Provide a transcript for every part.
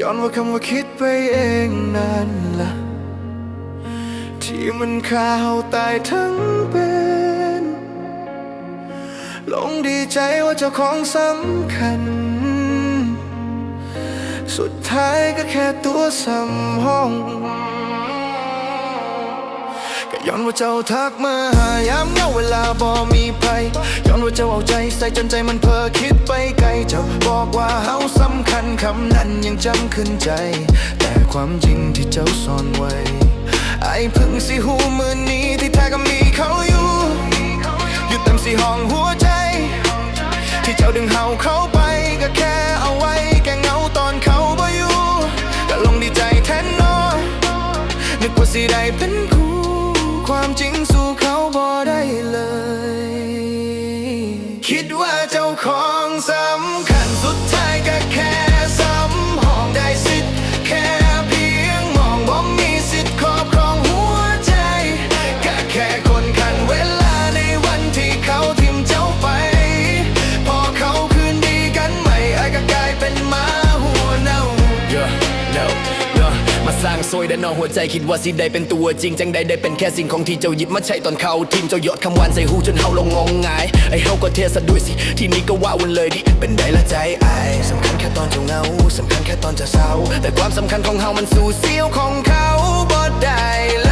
ย้อนว่าคำว่าคิดไปเองนั่นล่ะ ที่มันข่าวตายทั้งเป็นหลงดีใจว่าเจ้าของสำคัญ สุดท้ายก็แค่ตัวสำห้อง ก็ย้อนว่าเจ้าทักมาหายามเงาเวลาบ่มีไผย้อนว่าเจ้าเอาใจใส่จนใจมันเพ้อคิดไปไกลเจ้าบอกว่าเฮาสำคัญคำนั้นยังจำขึ้นใจ แต่ความจริงที่เจ้าซ่อนไว้ไอ้พึ่งสิหูมือนี้ที่แท้ก็มีเขาอยู่ อยู่เต็มสีห้องหัวใจ ที่เจ้าดึงเฮาเข้าไปก็แค่เอาไว้แกเหงาตอนเขาบ่อยู่ก็ลงดีใจแทนนอนึกว่าสิได้เป็น สร้างซวยด้านนอกหัวใจคิดว่าสิได้เป็นตัวจริง จังใดได้เป็นแค่สิ่งของที่เจ้าหยิบมาใช้ตอนเข้าทีมเจ้าหยอดคำหวานใส่หูจนเฮาลงงงงายไอ้เฮาก็เทสะด้วยสิ ทีนี้ก็ว่าวันเลยดิเป็นได้ละใจไอ้ายสำคัญแค่ตอนเจ้าเหงาสำคัญแค่ตอนเจ้าเศร้า แต่ความสำคัญของเฮามันสู่เสี้ยวของเขาบ่ได้เล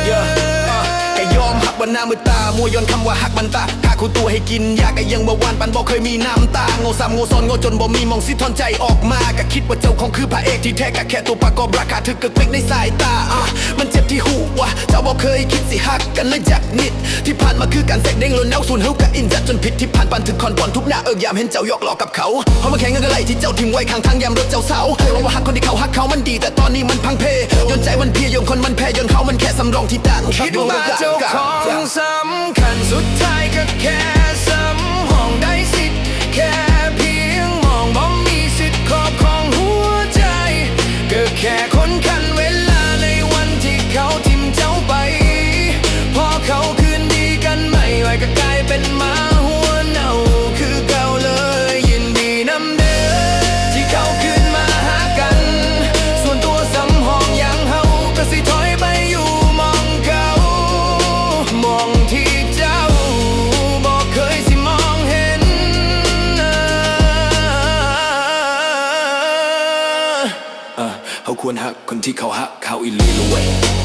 ย Yeah, อะให้ยอมหักวันหน้ามือตามัวย้อนคำว่าหักมันตา หาคู่ตัวให้กินยากก็ยังบ่วานปันบ่เคยมีน้ำตาโง่ซ้ำโง่ซ้อนโง่จนบ่มีมองสิทอนใจออกมาก็คิดว่าเจ้าของคือพระเอกที่แท้ก็แค่ตัวประกอบราคาถึกกึกเล็กในสายตาอะมันเจ็บที่หูว่าเจ้าบ่เคยคิดสิหักกันเลยจากนิด ที่ผ่านมาคือการแสกเด้งล้นแนวสูนเฮากับอินจัดจนผิดที่ผ่านปันถึงคอนบอลทุบหน้าเอิกยามเห็นเจ้ายอกล้อกกับเขาเพราะมาแข่งกันไล่ที่เจ้าทิ้งไว้ข้างทางยามรถเจ้าเสาเพราะว่าหักคนที่เขาหักเขามันดี แต่ตอนนี้มันพังเพยยนใจมันเพียยนคนมันแพ้ยนเขามันแค่สำรองที่ด่านคิดว่าเจ้าของสำคัญสุดท้ายก็แค่ส ควรหักคนที่เขาหักเขาอีลีเลเวย